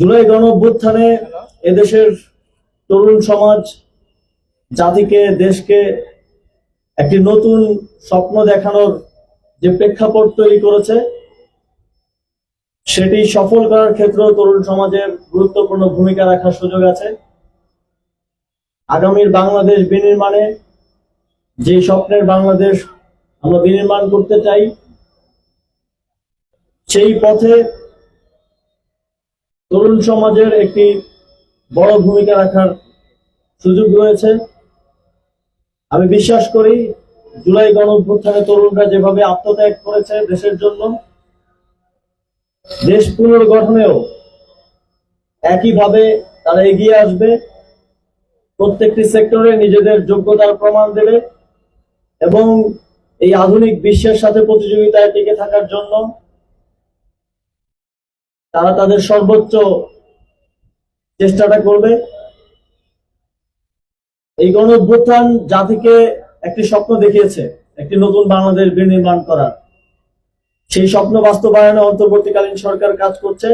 জুলাই গণ অভ্যুত্থানে এদেশের তরুণ সমাজ, জাতিকে, দেশকে একটি নতুন স্বপ্ন দেখানোর যে প্রেক্ষাপট তৈরি করেছে, সেটি সফল করার ক্ষেত্রেও তরুণ সমাজের গুরুত্বপূর্ণ ভূমিকা রাখার সুযোগ আছে। আগামীর বাংলাদেশ বিনির্মাণে যে স্বপ্নের বাংলাদেশ আমরা বিনির্মাণ করতে চাই, সেই পথে তরুণ সমাজের একটি বড় ভূমিকা রাখার সুযোগ রয়েছে। আমি বিশ্বাস করি, জুলাই গণ অভ্যুত্থানে তরুণরা যেভাবে আত্মত্যাগ করেছে দেশের জন্য, দেশ পুনর্গঠনেও একইভাবে তারা এগিয়ে আসবে। প্রত্যেকটি সেক্টরে নিজেদের যোগ্যতার প্রমাণ দেবে এবং এই আধুনিক বিশ্বের সাথে প্রতিযোগিতায় টিকে থাকার জন্য তারা তাদের সর্বোচ্চ চেষ্টাটা করবে। এই গণ অভ্যুত্থান জাতিকে একটি স্বপ্ন দেখিয়েছে, একটি নতুন বাংলাদেশ বিনির্মাণ করার। সেই স্বপ্ন বাস্তবায়নে অন্তর্বর্তীকালীন সরকার কাজ করছে।